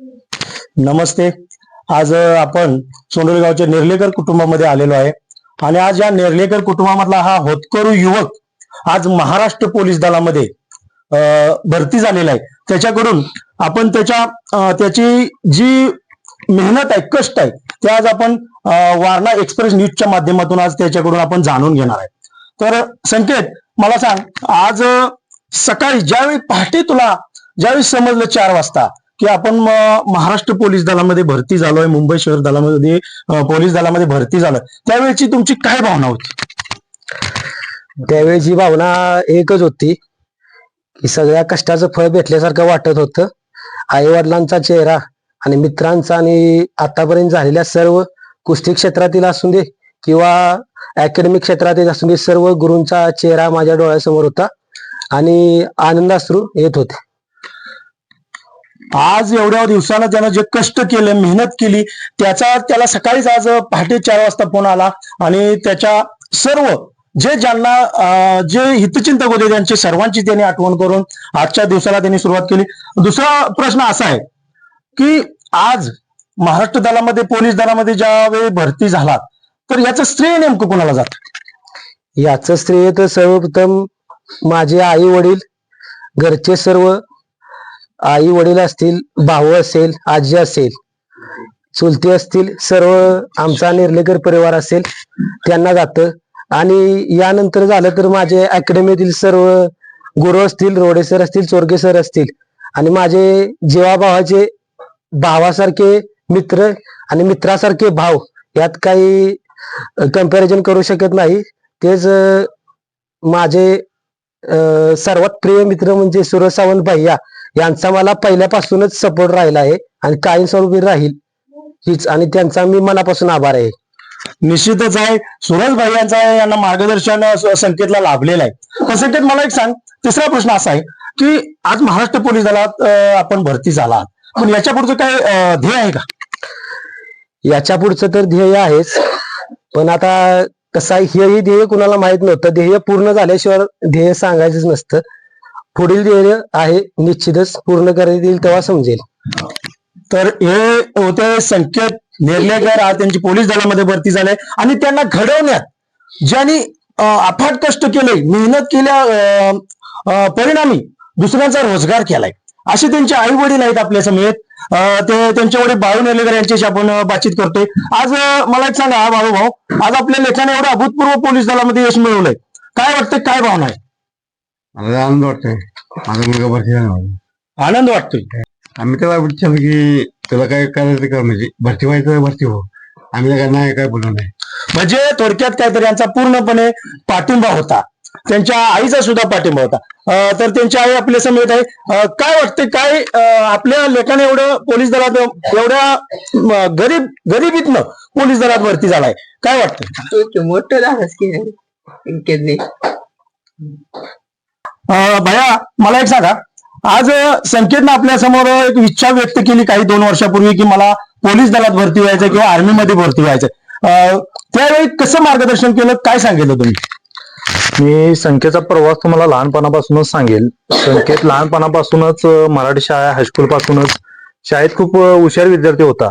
नमस्ते. आज आपण सोंडोली गावच्या नेर्लेकर कुटुंबामध्ये आलेलो आहे. आणि आज या नेर्लेकर कुटुंबामधला हा होतकरू युवक आज महाराष्ट्र पोलीस दलामध्ये भरती झालेला आहे. त्याच्याकडून आपण त्याच्या त्याची जी मेहनत आहे कष्ट आहे ते आज आपण वारणा एक्सप्रेस न्यूजच्या माध्यमातून आज त्याच्याकडून आपण जाणून घेणार आहे. तर संकेत मला सांग आज सकाळी ज्यावेळी पहाटे तुला ज्यावेळी समजलं चार वाजता की आपण महाराष्ट्र पोलीस दलामध्ये भरती झालोय मुंबई शहर दलामध्ये पोलीस दलामध्ये भरती झालोय त्यावेळेची तुमची काय भावना होती? त्यावेळेची भावना एकच होती की सगळ्या कष्टाचं फळ भेटल्यासारखं वाटत होतं. आई वडिलांचा चेहरा आणि मित्रांचा आणि आतापर्यंत झालेल्या सर्व कुस्ती क्षेत्रातील असू दे किंवा अकॅडमिक क्षेत्रातील असू दे सर्व गुरूंचा चेहरा माझ्या डोळ्यासमोर होता आणि आनंदाश्रू येत होते. आज एवढ्या दिवसानं त्यानं जे कष्ट केले मेहनत केली त्याचा त्याला सकाळीच आज पहाटे चार वाजता फोन आला आणि त्याच्या सर्व जे ज्यांना अं, जे हितचिंतक होते त्यांची सर्वांची त्यांनी आठवण करून आजच्या दिवसाला त्यांनी सुरुवात केली. दुसरा प्रश्न असा आहे की आज महाराष्ट्र दलामध्ये पोलीस दलामध्ये ज्यावेळी भरती झाला तर याचं स्त्री नेमकं कोणाला जात? याचं स्त्रेय तर सर्वप्रथम माझे आई वडील घरचे सर्व आई वडील असतील भाऊ असेल आजी असेल चुलती असतील सर्व आमचा निर्लेकर परिवार असेल त्यांना जातं. आणि यानंतर झालं तर माझे अकॅडमीतील सर्व गुरु असतील रोडे सर असतील चोरगे सर असतील आणि माझे जीवाभावाचे भावासारखे मित्र आणि मित्रासारखे भाव यात काही कंपॅरिझन करू शकत नाही. तेच माझे सर्वात प्रिय मित्र म्हणजे सुरज सावंत भैया यांचा मला पहिल्यापासूनच सपोर्ट राहिला आहे आणि कायमस्वरूपी राहील हीच. आणि त्यांचा मी मनापासून आभार आहे. निश्चितच आहे. सुरज भाई यांचा यांना मार्गदर्शन संकेतला लाभलेलं आहे. संकेत मला एक सांग. तिसरा प्रश्न असा आहे की आज महाराष्ट्र पोलीस दलात आपण भरती झाला. पण याच्या पुढचं काय ध्येय आहे का? याच्या पुढचं तर ध्येय आहेच. पण आता कसं आहे हेही ध्येय कुणाला माहीत नव्हतं. ध्येय पूर्ण झाल्याशिवाय ध्येय सांगायचंच नसतं. पुढील ध्येय आहे निश्चितच पूर्ण करण्यात येईल तेव्हा समजेल. तर हे होते संकेत निर्णयकर आज त्यांची पोलीस दलामध्ये भरती झाले आणि त्यांना घडवण्यात ज्यांनी अफाट कष्ट केले मेहनत केल्या परिणामी दुसऱ्यांचा रोजगार केलाय. असे त्यांचे आई वडील आहेत आपल्या समेत. ते त्यांचे वडील बाळू नेलेकर यांच्याशी आपण बातचीत करतोय. आज मला एक सांगा बाळू भाऊ आज आपल्या लेखाने एवढं अभूतपूर्व पोलीस दलामध्ये यश मिळवलंय. काय वाटतंय काय भावना आहे? मला आनंद वाटतोय. माझा मुलगा भरती झाला माझा. आनंद वाटतोय. आम्ही त्याला विचारलं की तुला काय करायचं कर म्हणजे भरती व्हायचं तर भरती हो. आम्ही त्याला नाही काय बोललो नाही. म्हणजे थोडक्यात काहीतरी यांचा पूर्णपणे पाठिंबा होता. त्यांच्या आईचा सुद्धा पाठिंबा होता. अं, तर त्यांची आई आपल्या समेत आहे. अं, काय वाटते काय अं, आपल्या लेखाने एवढं पोलीस दलात एवढ्या गरीब गरिबीतनं पोलीस दलात भरती झालाय. काय वाटतं मोठं झालंच की अं, भैया मला एक सांगा. आज संकेतनं आपल्यासमोर एक इच्छा व्यक्त केली काही दोन वर्षापूर्वी की मला पोलीस दलात भरती व्हायचं किंवा आर्मीमध्ये भरती व्हायचं. त्यावेळी कसं मार्गदर्शन केलं? काय सांगितलं तुम्ही? मी संकेतचा प्रवास तुम्हाला लहानपणापासूनच सांगेल. संकेत लहानपणापासूनच मराठी शाळा हायस्कूल पासूनच. शाळेत खूप हुशार विद्यार्थी होता.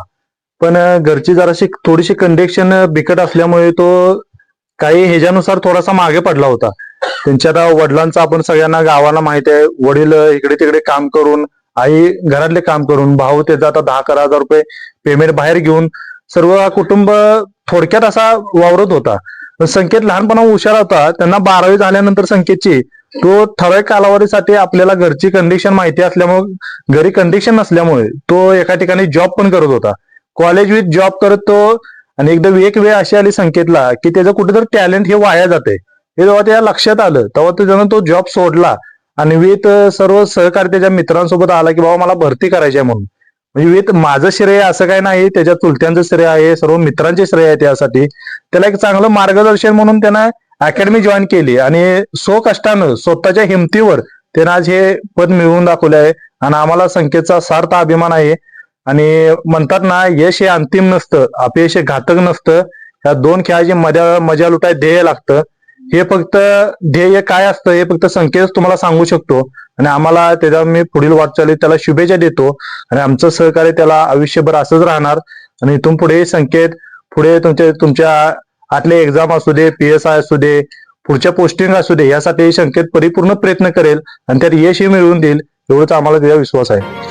पण घरची जराशी थोडीशी कंडिक्शन बिकट असल्यामुळे तो काही ह्याच्यानुसार थोडासा मागे पडला होता. त्यांच्या आता वडिलांचा आपण सगळ्यांना गावाला माहिती आहे. वडील इकडे तिकडे काम करून आई घरातले काम करून भाऊ त्याचा आता दहा अकरा हजार रुपये पेमेंट बाहेर घेऊन. सर्व हा कुटुंब थोडक्यात असा वावरत होता. संकेत लहानपणा हुशार होता. त्यांना बारावी झाल्यानंतर संकेतची तो ठराविक कालावधीसाठी आपल्याला घरची कंडिशन माहिती असल्यामुळे घरी कंडिशन नसल्यामुळे तो एका ठिकाणी जॉब पण करत होता. कॉलेज विथ जॉब करत तो आणि एकदा एक वेळ अशी आली संकेतला की त्याचं कुठेतरी टॅलेंट हे वाया जाते. हे जेव्हा त्या लक्षात आलं तेव्हा त्यानं तो जॉब सोडला आणि विथ सर्व सहकारी त्याच्या मित्रांसोबत आला की बाबा मला भरती करायची आहे म्हणून. म्हणजे विथ माझं श्रेय असं काय नाही त्याच्या चुलत्यांचं श्रेय आहे सर्व मित्रांचे श्रेय आहे त्यासाठी. त्याला एक चांगलं मार्गदर्शन म्हणून त्यानं अकॅडमी जॉईन केली आणि सो कष्टानं स्वतःच्या हिमतीवर त्यानं आज हे पद मिळवून दाखवले आहे. आणि आम्हाला संख्येचा सार्थ अभिमान आहे. आणि म्हणतात ना यश हे अंतिम नसतं अपयश हे घातक नसतं. या दोन खेळाची मजा मजा लुटाय ध्येय लागतं. हे फक्त ध्येय काय असतं हे फक्त संकेत तुम्हाला सांगू शकतो. आणि आम्हाला त्याच्या मी पुढील वाटचाली त्याला शुभेच्छा देतो. आणि आमचं सहकार्य त्याला आयुष्यभर असंच राहणार. आणि इथून पुढे संकेत पुढे तुमच्या तुमच्या आतले एक्झाम असू दे पी एस आय असू दे पुढच्या पोस्टिंग असू दे यासाठी संकेत परिपूर्ण प्रयत्न करेल. आणि त्यात यशही मिळवून देईल एवढंच आम्हाला त्याचा विश्वास आहे.